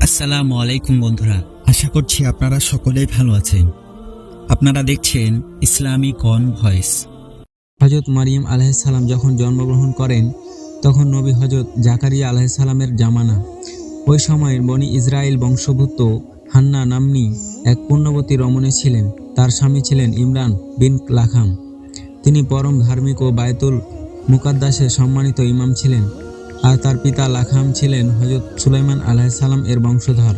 আসসালামু আলাইকুম বন্ধুরা, আশা করছি আপনারা সকলেই ভালো আছেন। আপনারা দেখছেন ইসলামী কন ভয়েস। হজরত মারিয়াম আলাইসাল্লাম যখন জন্মগ্রহণ করেন, তখন নবী হজরত জাকারিয়া আলাইসাল্লামের জামানা। ওই সময়ের বনি ইসরায়েল বংশভূত হান্না নামনি এক পুণ্যবতী রমণী ছিলেন। তার স্বামী ছিলেন ইমরান বিন লাখাম। তিনি পরম ধার্মিক ও বায়তুল মুকাদ্দাসের সম্মানিত ইমাম ছিলেন। আর তার পিতা লাখাম ছিলেন হজরত সুলাইমান আলাইসাল্লাম এর বংশধর।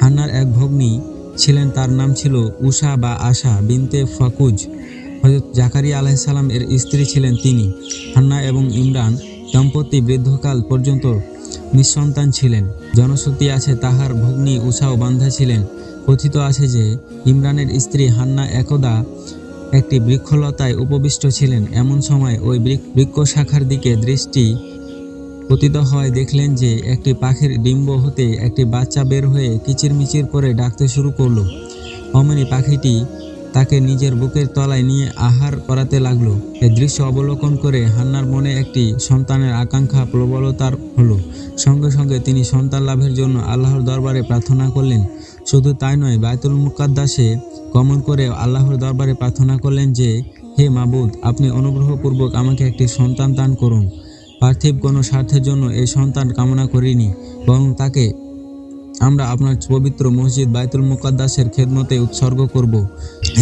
হান্নার এক ভগ্নী ছিলেন, তার নাম ছিল উষা বা আশা বিনতে ফাকুজ। হজরত জাকারিয়া আলাইসাল্লাম এর স্ত্রী ছিলেন তিনি। হান্না এবং ইমরান দম্পতি বৃদ্ধকাল পর্যন্ত নিঃসন্তান ছিলেন। জনশ্রুতি আছে তাহার ভগ্নী উষাও বান্ধা ছিলেন। কথিত আছে যে, ইমরানের স্ত্রী হান্না একদা একটি বৃক্ষলতায় উপবিষ্ট ছিলেন। এমন সময় ওই বৃক্ষ শাখার দিকে দৃষ্টি পতিত হয়, দেখলেন যে একটি পাখির ডিম্ব হতে একটি বাচ্চা বের হয়ে কিচিরমিচির করে ডাকতে শুরু করল। অমনি পাখিটি তাকে নিজের বুকের তলায় নিয়ে আহার করাতে লাগল। এ দৃশ্য অবলোকন করে হান্নার মনে একটি সন্তানের আকাঙ্ক্ষা প্রবলতার হলো। সঙ্গে সঙ্গে তিনি সন্তান লাভের জন্য আল্লাহর দরবারে প্রার্থনা করলেন। শুধু তাই নয় বায়তুল মুকাদ্দাসে গমন করে আল্লাহর দরবারে প্রার্থনা করলেন যে, হে মাবুদ, আপনি অনুগ্রহপূর্বক আমাকে একটি সন্তান দান করুন। পার্থিব কোনো স্বার্থের জন্য এই সন্তান কামনা করিনি, বরং তাকে আমরা আপনার পবিত্র মসজিদ বাইতুল মুকাদ্দাসের খেদমতে উৎসর্গ করব।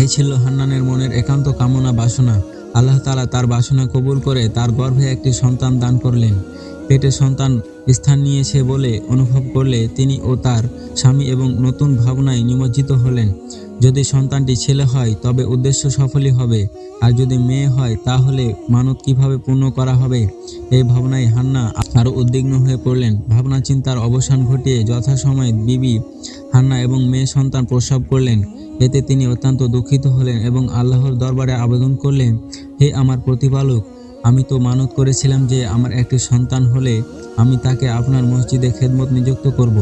এই ছিল হান্নানের মনের একান্ত কামনা বাসনা। আল্লাহ তালা তার বাসনা কবুল করে তার গর্ভে একটি সন্তান দান করলেন। পেটে সন্তান স্থান নিয়েছে বলে অনুভব করলে তিনি ও তার স্বামী এবং নতুন ভাবনায় নিমজ্জিত হলেন। যদি সন্তানটি ছেলে হয়, তবে উদ্দেশ্য সফলই হবে। আর যদি মেয়ে হয়, তাহলে মানত কীভাবে পূর্ণ করা হবে? এই ভাবনায় হান্না আরও উদ্বিগ্ন হয়ে পড়লেন। ভাবনা চিন্তার অবসান ঘটিয়ে যথাসময়ে বিবি, হান্না এবং মেয়ে সন্তান প্রসব করলেন। এতে তিনি অত্যন্ত দুঃখিত হলেন এবং আল্লাহর দরবারে আবেদন করলেন, হে আমার প্রতিপালক আমি তো মানত করেছিলাম যে আমার একটি সন্তান হলে আমি তাকে আপনার মসজিদে খেদমত নিযুক্ত করব।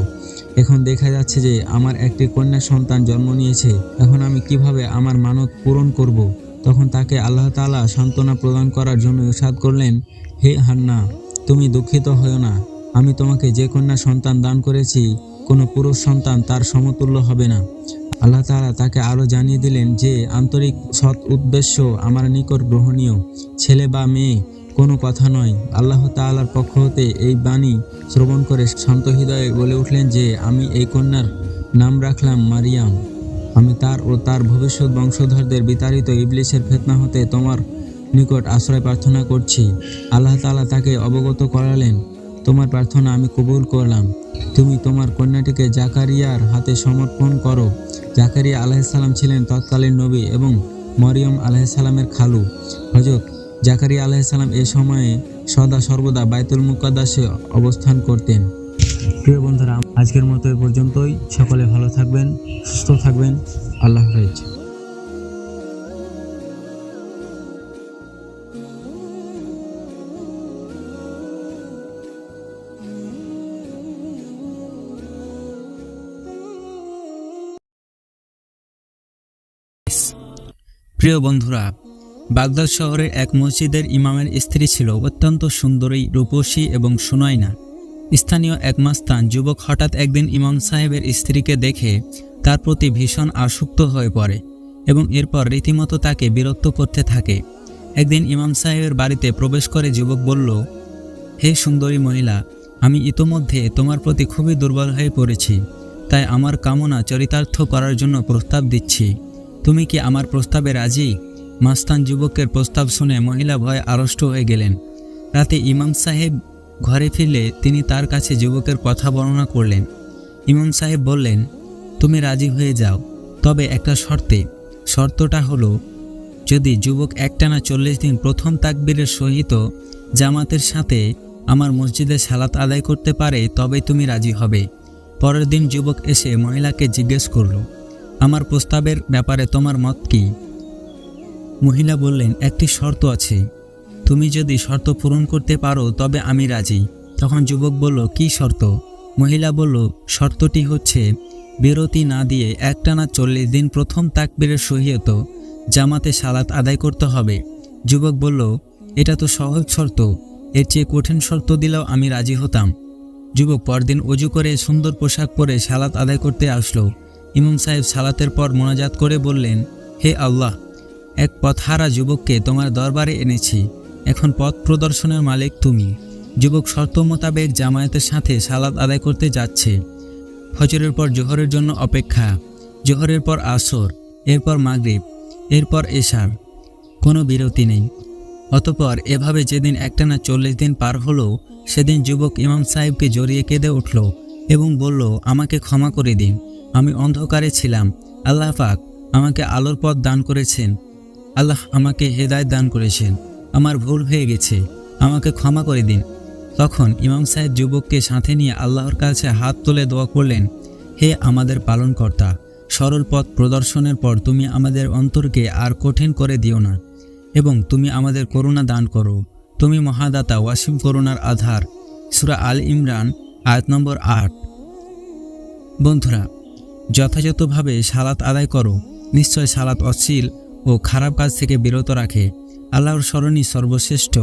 এখন দেখা যাচ্ছে যে আমার একটি কন্যা সন্তান জন্ম নিয়েছে এখন আমি কীভাবে আমার মানত পূরণ করব। তখন তাকে আল্লাহ তালা সান্ত্বনা প্রদান করার জন্য ইসাদ করলেন, হে হান্না, তুমি দুঃখিত হও না আমি তোমাকে যে কন্যা সন্তান দান করেছি, কোনো পুরুষ সন্তান তার সমতুল্য হবে না। আল্লাহ তাআলা তাকে আরও জানিয়ে দিলেন যে, আন্তরিক সৎ উদ্দেশ্য আমার নিকট গ্রহণীয়। ছেলে বা মেয়ে, কোনো কথা নয়। আল্লাহ তাআলার পক্ষ হতে এই বাণী শ্রবণ করে শান্ত হৃদয়ে বলে উঠলেন যে, আমি এই কন্যার নাম রাখলাম মারিয়াম। আমি তার ও তার ভবিষ্যৎ বংশধরদের বিতাড়িত ইবলিশের ফেতনা হতে তোমার নিকট আশ্রয় প্রার্থনা করছি। আল্লাহ তাআলা তাকে অবগত করালেন। তোমার প্রার্থনা আমি কবুল করলাম। তুমি তোমার কন্যাটিকে জাকারিয়ার হাতে সমর্পণ করো। জাকারিয়া আলাইসাল্লাম ছিলেন তৎকালীন নবী এবং মরিয়ম আলাইসাল্লামের খালু। হজরত জাকারিয়া আলাইসাল্লাম এ সময়ে সদা সর্বদা বাইতুল মুকাদ্দাসে অবস্থান করতেন। প্রিয় বন্ধুরা, আজকের মতো এ পর্যন্তই। সকলে ভালো থাকবেন, সুস্থ থাকবেন। আল্লাহ হাফেজ। প্রিয় বন্ধুরা, বাগদাদ শহরের এক মসজিদের ইমামের স্ত্রী ছিল অত্যন্ত সুন্দরী, রূপসী এবং সুনয়না। স্থানীয় এক মাস্তান যুবক হঠাৎ একদিন ইমাম সাহেবের স্ত্রীকে দেখে তার প্রতি ভীষণ আসক্ত হয়ে পড়ে এবং এরপর রীতিমতো তাকে বিরক্ত করতে থাকে। একদিন ইমাম সাহেবের বাড়িতে প্রবেশ করে যুবক বলল, হে সুন্দরী মহিলা, আমি ইতোমধ্যে তোমার প্রতি খুবই দুর্বল হয়ে পড়েছি। তাই আমার কামনা চরিতার্থ করার জন্য প্রস্তাব দিচ্ছি। তুমি কি আমার প্রস্তাবে রাজি? মাস্তান যুবকের প্রস্তাব শুনে মহিলা ভয়ে আড়ষ্ট হয়ে গেলেন। রাতে ইমাম সাহেব ঘরে ফিরলে তিনি তার কাছে যুবকের কথা বর্ণনা করলেন। ইমাম সাহেব বললেন, তুমি রাজি হয়ে যাও। তবে একটা শর্তে। শর্তটা হলো, যদি যুবক একটানা চল্লিশ দিন প্রথম তাকবীরের সহিত জামাতের সাথে আমার মসজিদে সালাত আদায় করতে পারে, তবেই তুমি রাজি হবে। পরের দিন যুবক এসে মহিলাকে জিজ্ঞেস করল আমার প্রস্তাবের ব্যাপারে তোমার মত কি? মহিলা বললেন, একটি শর্ত আছে। তুমি যদি শর্ত পূরণ করতে পারো, তবে আমি রাজি। তখন যুবক বলল, কি শর্ত? মহিলা বলল, শর্তটি হচ্ছে, বিরতি না দিয়ে একটানা চল্লিশ দিন প্রথম তাকবীরের সহিত জামাতে সালাত আদায় করতে হবে। যুবক বলল, এটা তো সহজ শর্ত। এর চেয়ে কঠিন শর্ত দিলেও আমি রাজি হতাম। যুবক পরদিন অজু করে সুন্দর পোশাক পরে সালাত আদায় করতে আসলো। ইমাম সাহেব সালাতের পর মোনাজাত করে বললেন, হে আল্লাহ, এক পথহারা যুবককে তোমার দরবারে এনেছি। এখন পথ প্রদর্শনের মালিক তুমি। যুবক শর্ত মোতাবেক জামায়াতের সাথে সালাত আদায় করতে যাচ্ছে। ফজরের পর জোহরের জন্য অপেক্ষা। জোহরের পর আসর, এরপর মাগরিব, এরপর এশার। কোনো বিরতি নেই। অতপর এভাবে যেদিন একটানা চল্লিশ দিন পার হলো, সেদিন যুবক ইমাম সাহেবকে জড়িয়ে কেঁদে উঠল এবং বলল, আমাকে ক্ষমা করে দিন। আমি অন্ধকারে ছিলাম। আল্লাহ পাক আমাকে আলোর পথ দান করেছেন। আল্লাহ আমাকে হেদায়ত দান করেছেন। আমার ভুল হয়ে গেছে। আমাকে ক্ষমা করে দিন। তখন ইমাম সাহেব যুবককে সাথে নিয়ে আল্লাহর কাছে হাত তুলে দোয়া করলেন, হে আমাদের পালনকর্তা, সরল পথ প্রদর্শনের পর তুমি আমাদের অন্তরকে আর কঠিন করে দিও না এবং তুমি আমাদের করুণা দান করো। তুমি মহাদাতা ওয়াসিম করুণার আধার। সুরা আল ইমরান, আয়াত নম্বর আট। বন্ধুরা যথাযথভাবে সালাত আদায় করো। নিশ্চয় সালাত অশ্লীল ও খারাপ কাজ থেকে বিরত রাখে। আল্লাহর স্মরণই সর্বশ্রেষ্ঠ।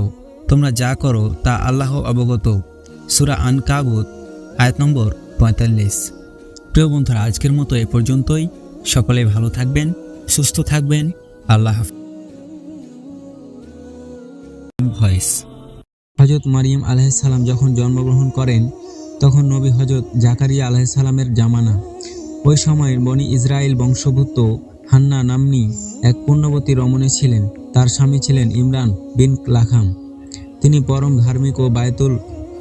তোমরা যা করো তা আল্লাহ অবগত। সুরা আন কাবুত আয়াত নম্বর পঁয়তাল্লিশ। প্রিয় বন্ধুরা, আজকের মতো এ পর্যন্তই। সকলে ভালো থাকবেন, সুস্থ থাকবেন। আল্লাহ হাফিজ। ভয়েস। হজরত মারিয়াম আলাইসাল্লাম যখন জন্মগ্রহণ করেন, তখন নবী হজরত জাকারিয়া আলাইসাল্লামের জামানা। ওই সময়ের বনি ইসরায়েল বংশভূত হান্না নামনি এক পুণ্যবতী রমণী ছিলেন। তার স্বামী ছিলেন ইমরান বিন লাখাম। তিনি পরম ধার্মিক ও বায়তুল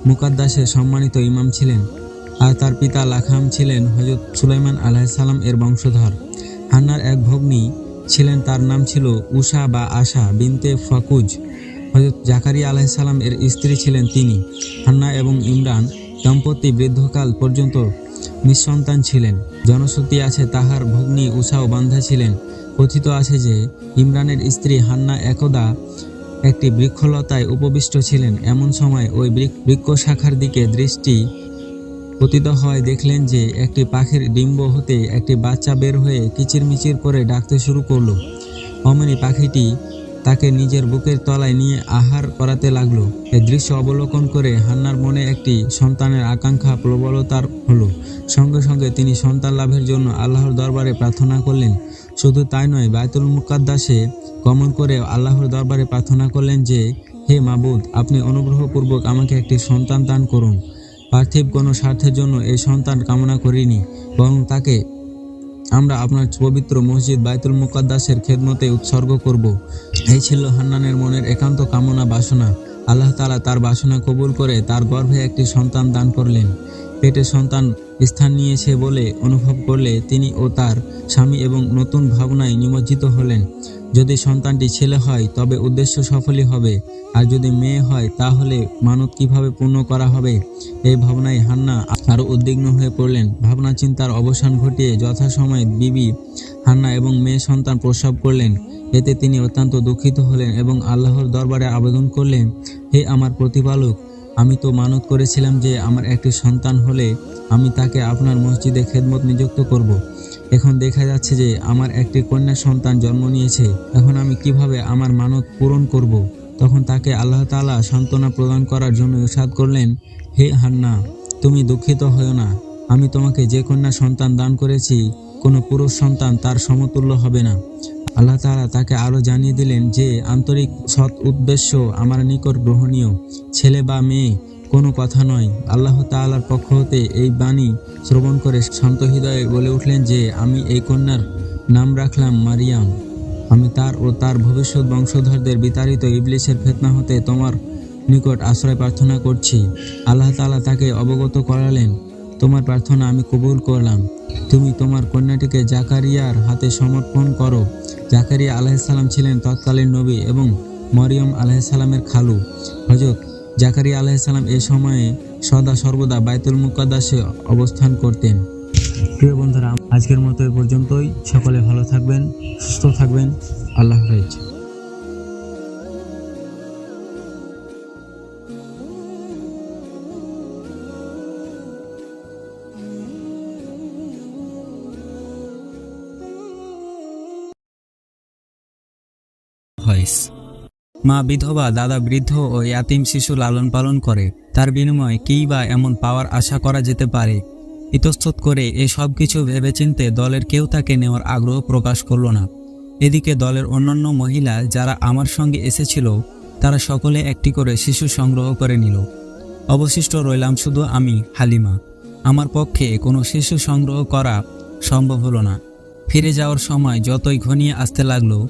মুকাদ্দাসের সম্মানিত ইমাম ছিলেন। আর তার পিতা লাখাম ছিলেন হজরত সুলাইমান আলাইসাল্লাম এর বংশধর। হান্নার এক ভগ্নী ছিলেন, তার নাম ছিল উষা বা আশা বিনতে ফাকুজ। হজরত জাকারিয়া আলাইসাল্লাম এর স্ত্রী ছিলেন তিনি। হান্না এবং ইমরান দম্পতি বৃদ্ধকাল পর্যন্ত নিঃসন্তান ছিলেন। জনশ্রুতি আছে, তাহার ভগ্নী উষাও বান্ধা ছিলেন। কথিত আছে যে, ইমরানের স্ত্রী হান্না একদা একটি বৃক্ষলতায় উপবিষ্ট ছিলেন। এমন সময় ওই বৃক- বৃক্ষ শাখার দিকে দৃষ্টি পতিত হয়, দেখলেন যে একটি পাখির ডিম্ব হতে একটি বাচ্চা বের হয়ে কিচিরমিচির করে ডাকতে শুরু করল। অমনি পাখিটি তাকে নিজের বুকের তলায় নিয়ে আহার করাতে লাগল। এই দৃশ্য অবলোকন করে হান্নার মনে একটি সন্তানের আকাঙ্ক্ষা প্রবলতার হলো। সঙ্গে সঙ্গে তিনি সন্তান লাভের জন্য আল্লাহর দরবারে প্রার্থনা করলেন। শুধু তাই নয় বায়তুল মুকাদ্দাসে গমন করে আল্লাহর দরবারে প্রার্থনা করলেন যে, হে মাবুদ, আপনি অনুগ্রহপূর্বক আমাকে একটি সন্তান দান করুন। পার্থিব কোনো স্বার্থের জন্য এই সন্তান কামনা করিনি, বরং তাকে আমরা আপনার পবিত্র মসজিদ বাইতুল মুকাদ্দাসের খেদমতে উৎসর্গ করব। এই ছিল হান্নানের মনের একান্ত কামনা, বাসনা। আল্লাহ তালা তার বাসনা কবুল করে তার গর্ভে একটি সন্তান দান করলেন। পেটে সন্তান স্থান নিয়েছে বলে অনুভব করলে তিনি ও তার স্বামী এবং নতুন ভাবনায় নিমজ্জিত হলেন। যদি সন্তানটি ছেলে হয়, তবে উদ্দেশ্য সফলই হবে। আর যদি মেয়ে হয়, তাহলে মানত কীভাবে পূর্ণ করা হবে? এই ভাবনায় হান্না আরও উদ্বিগ্ন হয়ে পড়লেন। ভাবনা চিন্তার অবসান ঘটিয়ে যথাসময়ে বিবি, হান্না এবং মেয়ে সন্তান প্রসব করলেন। এতে তিনি অত্যন্ত দুঃখিত হলেন এবং আল্লাহর দরবারে আবেদন করলেন, হে আমার প্রতিপালক, আমি তো মানত করেছিলাম যে আমার একটি সন্তান হলে আমি তাকে আপনার মসজিদে খেদমত নিযুক্ত করব। এখন দেখা যাচ্ছে যে আমার একটি কন্যা সন্তান জন্ম নিয়েছে। এখন আমি কীভাবে আমার মানত পূরণ করব। তখন তাকে আল্লাহ তাআলা সান্ত্বনা প্রদান করার জন্য ইরশাদ করলেন, হে হান্না, তুমি দুঃখিত হও না। আমি তোমাকে যে কন্যা সন্তান দান করেছি, কোনো পুরুষ সন্তান তার সমতুল্য হবে না। আল্লাহ তালা তাকে আরও জানিয়ে দিলেন যে, আন্তরিক সৎ উদ্দেশ্য আমার নিকট গ্রহণীয়। ছেলে বা মেয়ে কোনো কথা নয়। আল্লাহ তাআলার পক্ষ হতে এই বাণী শ্রবণ করে শান্ত হৃদয়ে বলে উঠলেন যে, আমি এই কন্যার নাম রাখলাম মারিয়াম। আমি তার ও তার ভবিষ্যৎ বংশধরদের বিতাড়িত ইবলিসের ফেতনা হতে তোমার নিকট আশ্রয় প্রার্থনা করছি। আল্লাহ তাআলা তাকে অবগত করালেন, তোমার প্রার্থনা আমি কবুল করলাম। তুমি তোমার কন্যাটিকে জাকারিয়ার হাতে সমর্পণ করো। জাকারিয়া আলাইসাল্লাম ছিলেন তৎকালীন নবী এবং মরিয়ম আলাইসাল্লামের খালু। হজরত জাকারিয়া আলাইসাল্লাম এ সময়ে সদা সর্বদা বাইতুল মুকাদ্দাসে অবস্থান করতেন। প্রিয় বন্ধুরা, আজকের মতো এ পর্যন্তই। সকলে ভালো থাকবেন, সুস্থ থাকবেন। আল্লাহ হাফেজ। ভয়েস মা বিধবা, দাদা বৃদ্ধ ও ইয়াতিম শিশু লালন পালন করে। তার বিনিময়ে কী বা এমন পাওয়ার আশা করা যেতে পারে? ইতস্তত করে এই সব কিছু ভেবেচিন্তে দলের কেউ তাকে নেওয়ার আগ্রহ প্রকাশ করল না। এদিকে দলের অন্যান্য মহিলা যারা আমার সঙ্গে এসেছিল, তারা সকলে একটি করে শিশু সংগ্রহ করে নিল। অবশিষ্ট রইলাম শুধু আমি, হালিমা। আমার পক্ষে কোনো শিশু সংগ্রহ করা সম্ভব হলো না। ফিরে যাওয়ার সময় যতই ঘনিয়ে আসতে লাগল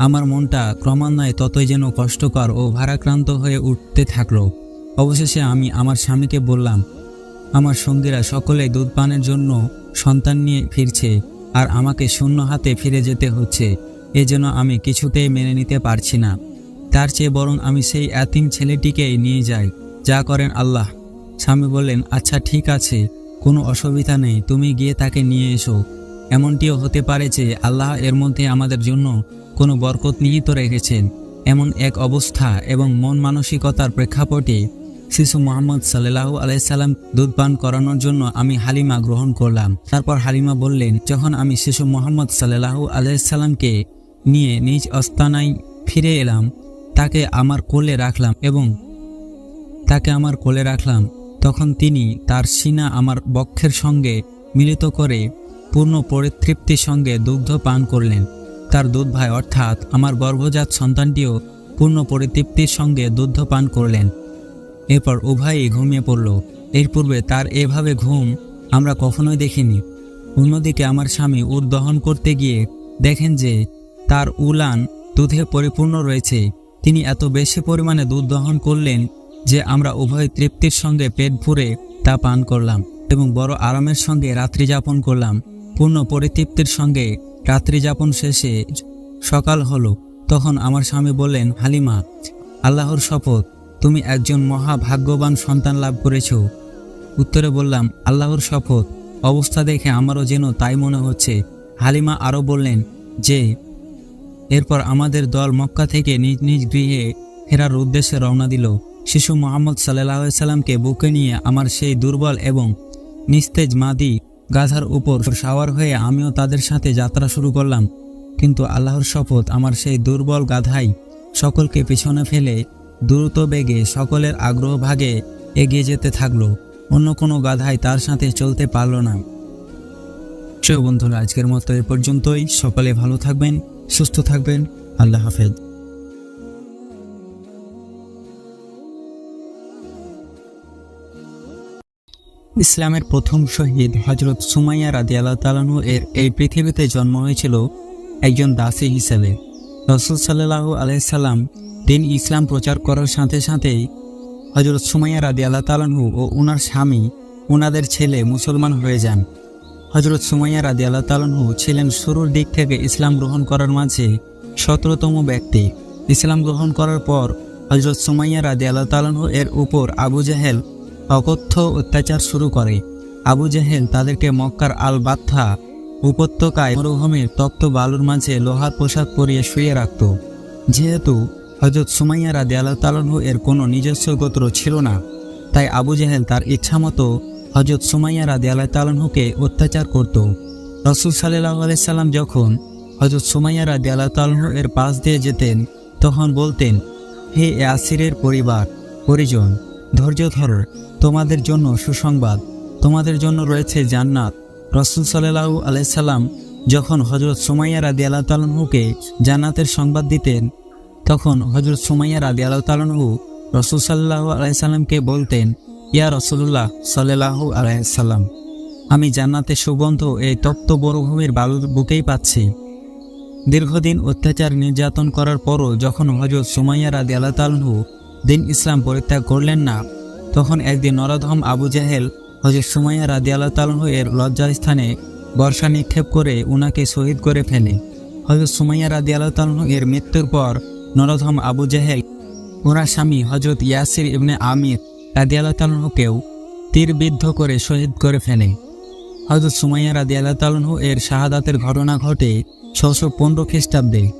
আমার মনটা ক্রমান্বয়ে ততই যেন কষ্টকর ও ভারাক্রান্ত হয়ে উঠতে থাকল। অবশেষে আমি আমার স্বামীকে বললাম, আমার সঙ্গীরা সকলে দুধ পানের জন্য সন্তান নিয়ে ফিরছে আর আমাকে শূন্য হাতে ফিরে যেতে হচ্ছে। এ যেন আমি কিছুতেই মেনে নিতে পারছি না। তার চেয়ে বরং আমি সেই এতিম ছেলেটিকেই নিয়ে যাই। যা করেন আল্লাহ। স্বামী বললেন আচ্ছা ঠিক আছে। কোনো অসুবিধা নেই। তুমি গিয়ে তাকে নিয়ে এসো। এমনটিও হতে পারে যে আল্লাহ এর মধ্যে আমাদের জন্য কোনো বরকত নিহিত রেখেছেন। এমন এক অবস্থা এবং মন মানসিকতার প্রেক্ষাপটে শিশু মোহাম্মদ সাল্লাহু আলাইসাল্লাম দুধ পান করানোর জন্য আমি হালিমা গ্রহণ করলাম। তারপর হালিমা বললেন, যখন আমি শিশু মোহাম্মদ সাল্লাহু আলাইসাল্লামকে নিয়ে নিজ অস্তানায় ফিরে এলাম, তাকে আমার কোলে রাখলাম এবং তাকে আমার কোলে রাখলাম, তখন তিনি তার সিনা আমার বক্ষের সঙ্গে মিলিত করে পূর্ণ পরিতৃপ্তির সঙ্গে দুগ্ধ পান করলেন। তার দুধ ভাই অর্থাৎ আমার গর্ভজাত সন্তানটিও পূর্ণ পরিতৃপ্তির সঙ্গে দুগ্ধ পান করলেন। এরপর উভয়ই ঘুমিয়ে পড়ল। এর পূর্বে তার এভাবে ঘুম আমরা কখনোই দেখিনি। অন্যদিকে আমার স্বামী উট দহন করতে গিয়ে দেখেন যে তার উলান দুধে পরিপূর্ণ রয়েছে। তিনি এত বেশি পরিমাণে দুধ দহন করলেন যে আমরা উভয় তৃপ্তির সঙ্গে পেট ভরে তা পান করলাম এবং বড় আরামের সঙ্গে রাত্রি যাপন করলাম। পূর্ণ পরিতৃপ্তির সঙ্গে রাত্রি যাপন শেষে সকাল হলো, তখন আমার স্বামী বললেন, হালিমা, আল্লাহর শপথ, তুমি একজন মহা ভাগ্যবান সন্তান লাভ করেছ। উত্তরে বললাম, আল্লাহর শপথ, অবস্থা দেখে আমারও যেন তাই মনে হচ্ছে। হালিমা আরও বললেন, যে, এরপর আমাদের দল মক্কা থেকে নিজ নিজ গৃহে ফেরার উদ্দেশ্যে রওনা দিল। শিশু মোহাম্মদ সাল্লাহ সাল্লামকে বুকে নিয়ে আমার সেই দুর্বল এবং নিস্তেজ মাদি গাধার উপর সাওয়ার হয়ে আমিও তাদের সাথে যাত্রা শুরু করলাম। কিন্তু আল্লাহর শপথ আমার সেই দুর্বল গাধাই সকলকে পিছনে ফেলে দ্রুত বেগে সকলের আগ্রহ ভাগে এগিয়ে যেতে থাকল। অন্য কোনো গাধাই তার সাথে চলতে পারল না। প্রিয় বন্ধুরা, আজকের মতো এ পর্যন্তই। সকলে ভালো থাকবেন, সুস্থ থাকবেন। আল্লাহ হাফেজ। ইসলামের প্রথম শহীদ হজরত সুমাইয়া রাদি আল্লাহ তালানু এর এই পৃথিবীতে জন্ম হয়েছিল একজন দাসী হিসেবে। রসুল সাল্লাহ আলাইসাল্লাম দিন ইসলাম প্রচার করার সাথে সাথেই হজরত সুমাইয়া রাদি আল্লাহ তালানহু ও উনার স্বামী, উনাদের ছেলে মুসলমান হয়ে যান। হজরত সুমাইয়া রাদি আল্লাহ তালানহু ছিলেন শুরুর দিক থেকে ইসলাম গ্রহণ করার মাঝে সতেরোতম ব্যক্তি। ইসলাম গ্রহণ করার পর হজরত সুমাইয়া রাদি আল্লাহ তালানহু এর উপর আবু জাহেল অকথ্য অত্যাচার শুরু করে। আবু জাহেল তাদেরকে মক্কার আল বাত্থা উপত্যকায় মরুভূমির তপ্ত বালুর মাঝে লোহার পোশাক পরিয়ে শুয়ে রাখত। যেহেতু হজরত সুমাইয়া রাদি আল্লাহ এর কোনো নিজস্ব গোত্র ছিল না, তাই আবু জাহেল তার ইচ্ছামতো হজরত সুমাইয়া রাদি আল্লাহ তালানহুকে অত্যাচার করত। রসুল সাল্লাহ আলাইসাল্লাম যখন হজরত সুমাইয়া রাদি আল্লাহ এর পাশ দিয়ে যেতেন, তখন বলতেন, হে আসিরের পরিবার, পরিজন, ধৈর্য ধরো তোমাদের জন্য সুসংবাদ। তোমাদের জন্য রয়েছে জান্নাত। রসুল সাল্লাহু আলাইসাল্লাম যখন হজরত সুমাইয়া রাদি আল্লাহ তালানহুকে জান্নাতের সংবাদ দিতেন, তখন হজরত সুমাইয়া রাদি আল্লাহ তালানহু রসুল সাল্লাহু আলাইসাল্লামকে বলতেন, ইয়া রসুল্লাহ সাল্লাহু আলাইসাল্লাম আমি জান্নাতের সুগন্ধ এই তপ্ত বরভূমির বালুর বুকেই পাচ্ছি। দীর্ঘদিন অত্যাচার নির্যাতন করার পরও যখন হজরত সুমাইয়া রাদি আল্লাহ দিন ইসলাম পরিত্যাগ করলেন না তখন একদিন নরধম আবু জাহেল হজরত সুমাইয়া রাদি আল্লাহ তালহু এর লজ্জার স্থানে বর্ষা নিক্ষেপ করে উনাকে শহীদ করে ফেলে। হজরত সুমাইয়া রাদি আল্লাহ তালহু এর মৃত্যুর পর নরধম আবু জাহেল ওনার স্বামী হজরত ইয়াসির ইবনে আমির রাদি আল্লাহ তালহুকেও তীরবিদ্ধ করে শহীদ করে ফেলে। হজরত সুমাইয়া রাদি আল্লাহ তালহু এর শাহাদাতের ঘটনা ঘটে ছশো পনেরো খ্রিস্টাব্দে।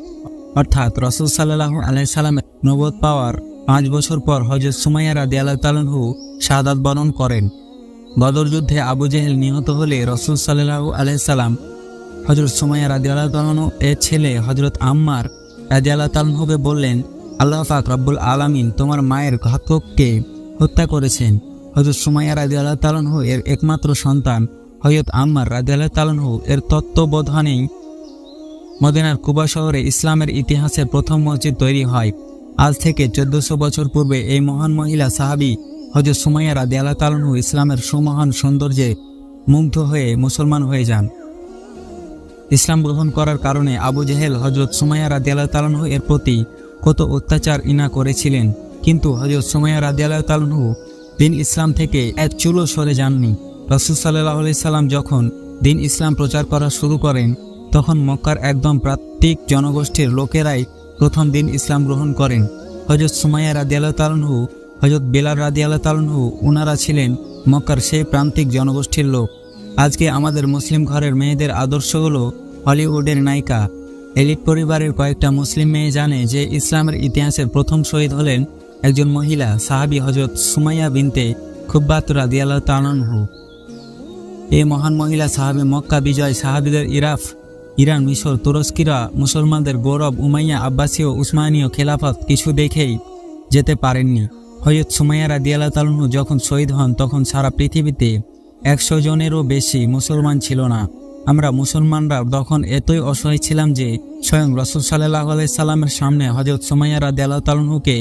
অর্থাৎ রসুল সাল্লাহ আলাইসাল্লামের নবদ পাওয়ার পাঁচ বছর পর হজরত সুমাইয়া রাদি আল্লাহ তালহু শাহাদাত বরণ করেন। বদর যুদ্ধে আবু জেহেল নিহত হলে রসুল সাল্লাহ আলাইসাল্লাম হজরত সুমাইয়া রাদি আল্লাহ তালহু এর ছেলে হজরত আম্মার রাদি আল্লাহ তালহুকে বললেন, আল্লাহ পাক রব্বুল আলামিন তোমার মায়ের ঘাতককে হত্যা করেছেন। হজরত সুমাইয়া রাজি আল্লাহ তালনহু এর একমাত্র সন্তান। হজরত আম্মার রাজি আল্লাহ তালনহু এর তত্ত্ববোধনেই মদিনার কুবা শহরে ইসলামের ইতিহাসে প্রথম মসজিদ তৈরি হয়। আজ থেকে চোদ্দশো বছর পূর্বে এই মহান মহিলা সাহাবি হজরত সুমাইয়া রাদি ইসলামের সুমহান সৌন্দর্যে মুগ্ধ হয়ে মুসলমান হয়ে যান। ইসলাম গ্রহণ করার কারণে আবু জেহেল হজরত সুমাইয়া রাদি আল্লাহ এর প্রতি কত অত্যাচার ইনা করেছিলেন, কিন্তু হজরত সুমাইয়া রাদি আল্লাহ দিন ইসলাম থেকে এক চুলো সরে যাননি। রসুল সাল্লাহ সাল্লাম যখন দিন ইসলাম প্রচার করা শুরু করেন, তখন মক্কার একদম প্রান্তিক জনগোষ্ঠীর লোকেরাই প্রথম দিন ইসলাম গ্রহণ করেন। হজরত সুমাইয়া রাদি আল্লাহ তালনহু হজরত বেলাল রাদি আল্লাহ তালনহু উনারা ছিলেন মক্কার সেই প্রান্তিক জনগোষ্ঠীর লোক। আজকে আমাদের মুসলিম ঘরের মেয়েদের আদর্শ হলো হলিউডের নায়িকা। এলিট পরিবারের কয়েকটা মুসলিম মেয়ে জানে যে ইসলামের ইতিহাসের প্রথম শহীদ হলেন একজন মহিলা সাহাবি হজরত সুমাইয়া বিনতে খুব্বাত রাদিয়াল্লাহ তালানহু এই মহান মহিলা সাহাবি মক্কা বিজয় সাহাবিদের ইরাফ ইরান, মিশর, তুরস্কিরা মুসলমানদের গৌরব, উমাইয়া, আব্বাসীয়, উসমানীয় খেলাফত কিছু দেখেই যেতে পারেননি। হজরত সুমাইয়া রাদিয়াল্লাহ তালানহু যখন শহীদ হন, তখন সারা পৃথিবীতে একশো জনেরও বেশি মুসলমান ছিল না। আমরা মুসলমানরা তখন এতই অসহায় ছিলাম যে স্বয়ং রসুল সাল্লাহ সাল্লামের সামনে হজরত সুমাইয়া রাদিয়াল্লাহ তালানহুকে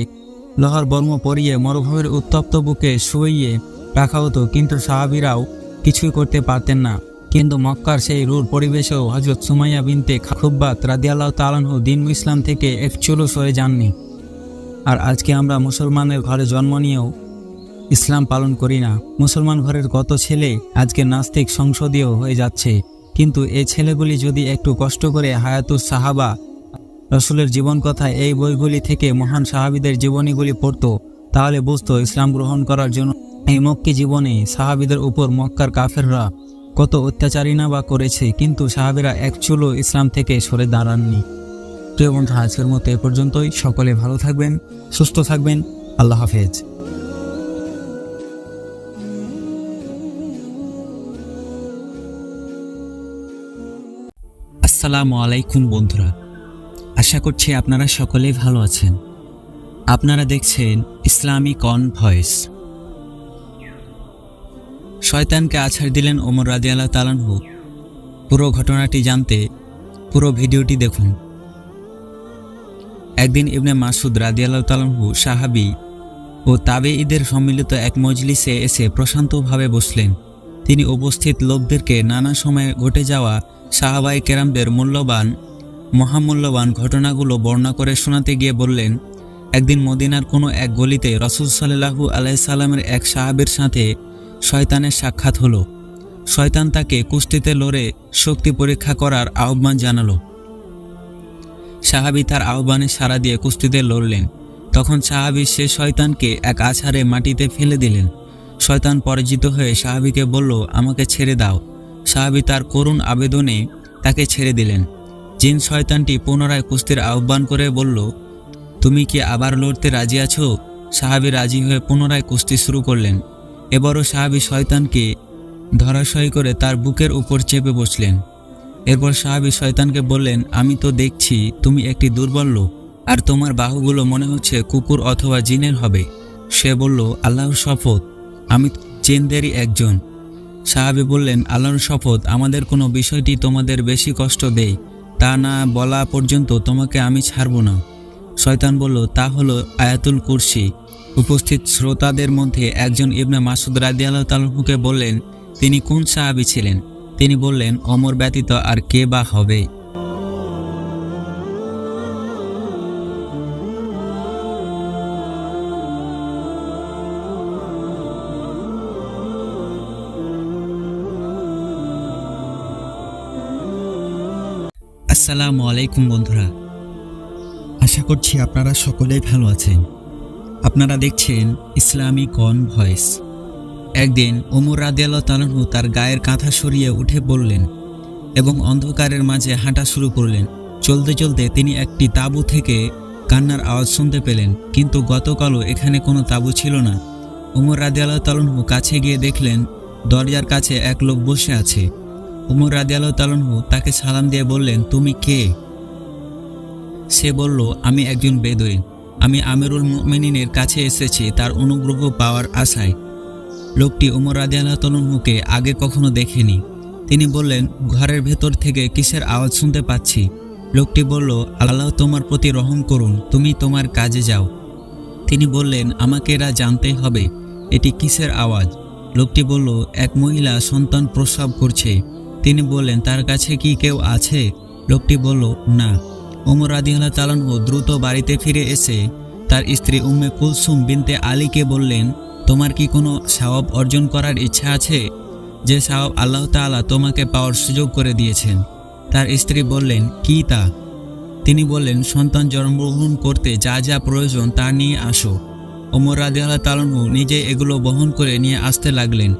লোহার বর্ম পরিয়ে, মরুভূমির উত্তপ্ত বুকে শুইয়ে রাখা হতো, কিন্তু সাহাবিরাও কিছুই করতে পারতেন না। কিন্তু মক্কার সেই রুর পরিবেশেও হজরত সুমাইয়া বিনতে খুব্বাত রাদিয়াল্লাহ তালানহু দিন ইসলাম থেকে এক চুলো সরে যাননি। আর আজকে আমরা মুসলমানের ঘরে জন্ম নিয়েও ইসলাম পালন করি না। মুসলমান ঘরের কত ছেলে আজকে নাস্তিক সংসদীয় হয়ে যাচ্ছে। কিন্তু এই ছেলেগুলি যদি একটু কষ্ট করে হায়াতুস সাহাবা, রসুলের জীবন কথা এই বইগুলি থেকে মহান সাহাবিদের জীবনীগুলি পড়তো, তাহলে বুঝতো ইসলাম গ্রহণ করার জন্য এই মক্কি জীবনে সাহাবিদের উপর মক্কার কাফেররা কত অত্যাচারী না বা করেছে, কিন্তু সাহাবিরা এক চুলো ইসলাম থেকে সরে দাঁড়াননি। প্রিয় বন্ধু আজকের মতো এ পর্যন্তই। সকলে ভালো থাকবেন, সুস্থ থাকবেন। আল্লাহ হাফেজ। আসসালামু আলাইকুম বন্ধুরা। আশা করছি আপনারা সকলেই ভালো আছেন। আপনারা দেখছেন ইসলামিক অন ভয়েস। শয়তানকে আছাড় দিলেন ওমর রাদিয়াল্লাহ তালানহু পুরো ঘটনাটি জানতে পুরো ভিডিওটি দেখুন। একদিন ইবনে মাসুদ রাদিয়াল্লাহ তালানহু সাহাবি ও তাবে ঈদের সম্মিলিত এক মজলিসে এসে প্রশান্তভাবে বসলেন। তিনি উপস্থিত লোকদেরকে নানা সময়ে ঘটে যাওয়া সাহাবাই কেরামদের মূল্যবান, মহামূল্যবান ঘটনাগুলো বর্ণনা করে শোনাতে গিয়ে বললেন, একদিন মদিনার কোনো এক গলিতে রসুল সাল্লাহু আলাইসাল্লামের এক সাহাবের সাথে শয়তানের সাক্ষাৎ হলো। শয়তান তাকে কুস্তিতে লড়ে শক্তি পরীক্ষা করার আহ্বান জানালো। সাহাবি তার আহ্বানে সাড়া দিয়ে কুস্তিতে লড়লেন। তখন সাহাবি সে শয়তানকে এক আছাড়ে মাটিতে ফেলে দিলেন। শয়তান পরাজিত হয়ে সাহাবিকে বলল, আমাকে ছেড়ে দাও। সাহাবি তার করুণ আবেদনে তাকে ছেড়ে দিলেন। জিন শয়তানটি পুনরায় কুস্তির আহ্বান করে বলল, তুমি কি আবার লড়তে রাজি আছো? সাহাবি রাজি হয়ে পুনরায় কুস্তি শুরু করলেন। এবারও সাহাবি শয়তানকে ধরাশয় করে তার বুকের উপর চেপে বসলেন। এরপর সাহাবি শয়তানকে বললেন, আমি তো দেখছি তুমি একটি দুর্বল লোক, আর তোমার বাহুগুলো মনে হচ্ছে কুকুর অথবা জিনের হবে। সে বলল, আল্লাহর শপথ, আমি চেনদেরই একজন। সাহাবি বললেন, আল্লাহর শপথ, আমাদের কোনো বিষয়টি তোমাদের বেশি কষ্ট দেয়। তা না বলা পর্যন্ত তোমাকে আমি ছাড়ব না। শয়তান বলল, তা হলো আয়াতুল কুরসি। উপস্থিত শ্রোতাদের মধ্যে একজন ইবনে মাসুদ রাদিয়াল্লাহ তালহুকে বললেন, তিনি কোন সাহাবি ছিলেন? তিনি বললেন, অমর ব্যতীত আর কে বা হবে? আসসালামু আলাইকুম বন্ধুরা আশা করছি আপনারা সকলেই ভালো আছেন। আপনারা দেখছেন ইসলামী অন ভয়েস একদিন ওমর রাদিয়াল্লাহ তালাহু তার গায়ের কাঁথা সরিয়ে উঠে বললেন এবং অন্ধকারের মাঝে হাঁটা শুরু করলেন। চলতে চলতে তিনি একটি তাঁবু থেকে কান্নার আওয়াজ শুনতে পেলেন, কিন্তু গতকালও এখানে কোনো তাঁবু ছিল না। ওমর রাদিয়াল্লাহ তালাহু কাছে গিয়ে দেখলেন, দরজার কাছে এক লোক বসে আছে। উমর রাদিয়াল্লাহ তালনহু তাকে সালাম দিয়ে বললেন, তুমি কে? সে বলল, আমি একজন বেদুইন। আমি আমিরুল মুমিনিনের কাছে এসেছি, তার অনুগ্রহ পাওয়ার আশায়। লোকটি উমর রাদিয়ালকে আগে কখনো দেখেনি। তিনি বললেন, ঘরের ভেতর থেকে কিসের আওয়াজ শুনতে পাচ্ছি? লোকটি বলল, আল্লাহ তোমার প্রতি রহম করুন, তুমি তোমার কাজে যাও। তিনি বললেন, আমাকে এরা জানতে হবে, এটি কিসের আওয়াজ? লোকটি বলল, এক মহিলা সন্তান প্রসব করছে। তিনি বললেন, তার কাছে কি কেউ আছে? লোকটি বলল, না। ওমর রাদিয়াল্লাহ তালানহু দ্রুত বাড়িতে ফিরে এসে তার স্ত্রী উম্মে কুলসুম বিনতে আলীকে বললেন, তোমার কি কোনো সওয়াব অর্জন করার ইচ্ছা আছে? যে সওয়াব আল্লাহ তাআলা তোমাকে পাওয়ার সুযোগ করে দিয়েছেন। তার স্ত্রী বললেন, কি তা? তিনি বললেন, সন্তান জন্মগ্রহণ করতে যা যা প্রয়োজন তা নিয়ে আসো। ওমর রাদিয়াল্লাহ তালানহু নিজে এগুলো বহন করে নিয়ে আসতে লাগলেন।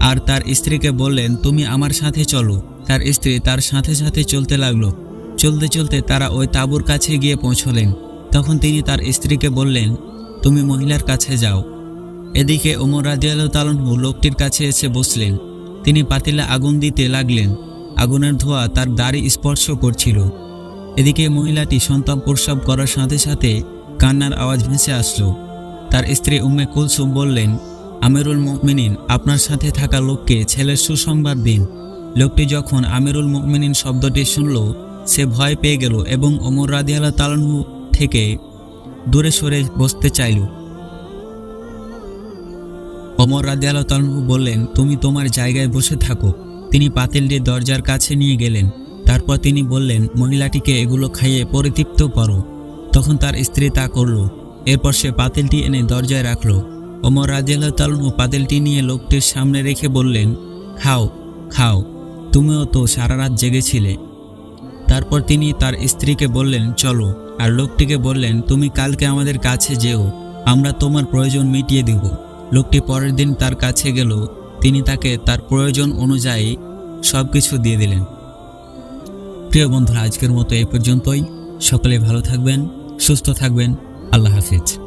আর তার স্ত্রীকে বললেন, তুমি আমার সাথে চলো। তার স্ত্রী তার সাথে সাথে চলতে লাগল। চলতে চলতে তারা ওই তাঁবুর কাছে গিয়ে পৌঁছলেন। তখন তিনি তার স্ত্রীকে বললেন, তুমি মহিলার কাছে যাও। এদিকে ওমর রাদিয়াল্লাহ তালানহু লোকটির কাছে এসে বসলেন। তিনি পাতিলে আগুন দিতে লাগলেন। আগুনের ধোঁয়া তার দাড়ি স্পর্শ করছিল। এদিকে মহিলাটি সন্তান প্রসব করার সাথে সাথে কান্নার আওয়াজ ভেসে আসলো। তার স্ত্রী উম্মে কুলসুম বললেন, আমিরুল মুমিনিন, আপনার সাথে থাকা লোককে ছেলের সুসংবাদ দিন। লোকটি যখন আমিরুল মুমিনিন শব্দটি শুনল সে ভয় পেয়ে গেল এবং ওমর রাদিয়াল্লাহ তালানহু থেকে দূরে সরে বসতে চাইল। ওমর রাদিয়াল্লাহ তালানহু বললেন, তুমি তোমার জায়গায় বসে থাকো। তিনি পাতিলটি দরজার কাছে নিয়ে গেলেন। তারপর তিনি বললেন, মহিলাটিকে এগুলো খাইয়ে পরিতৃপ্ত করো। তখন তার স্ত্রী তা করল। এরপর সে পাতিলটি এনে দরজায় রাখল। ওমর রাজিয়াল্লাহ তালনু পাতিলটি নিয়ে লোকটির সামনে রেখে বললেন, খাও খাও। তুমিও তো সারা রাত জেগেছিলে। তারপর তিনি তার স্ত্রীকে বললেন, চলো। আর লোকটিকে বললেন, তুমি কালকে আমাদের কাছে যেও, আমরা তোমার প্রয়োজন মিটিয়ে দেব। লোকটি পরের দিন তার কাছে গেল, তিনি তাকে তার প্রয়োজন অনুযায়ী সব কিছু দিয়ে দিলেন। প্রিয় বন্ধুরা, আজকের মতো এই পর্যন্তই। সকলে ভালো থাকবেন, সুস্থ থাকবেন। আল্লাহ হাফিজ।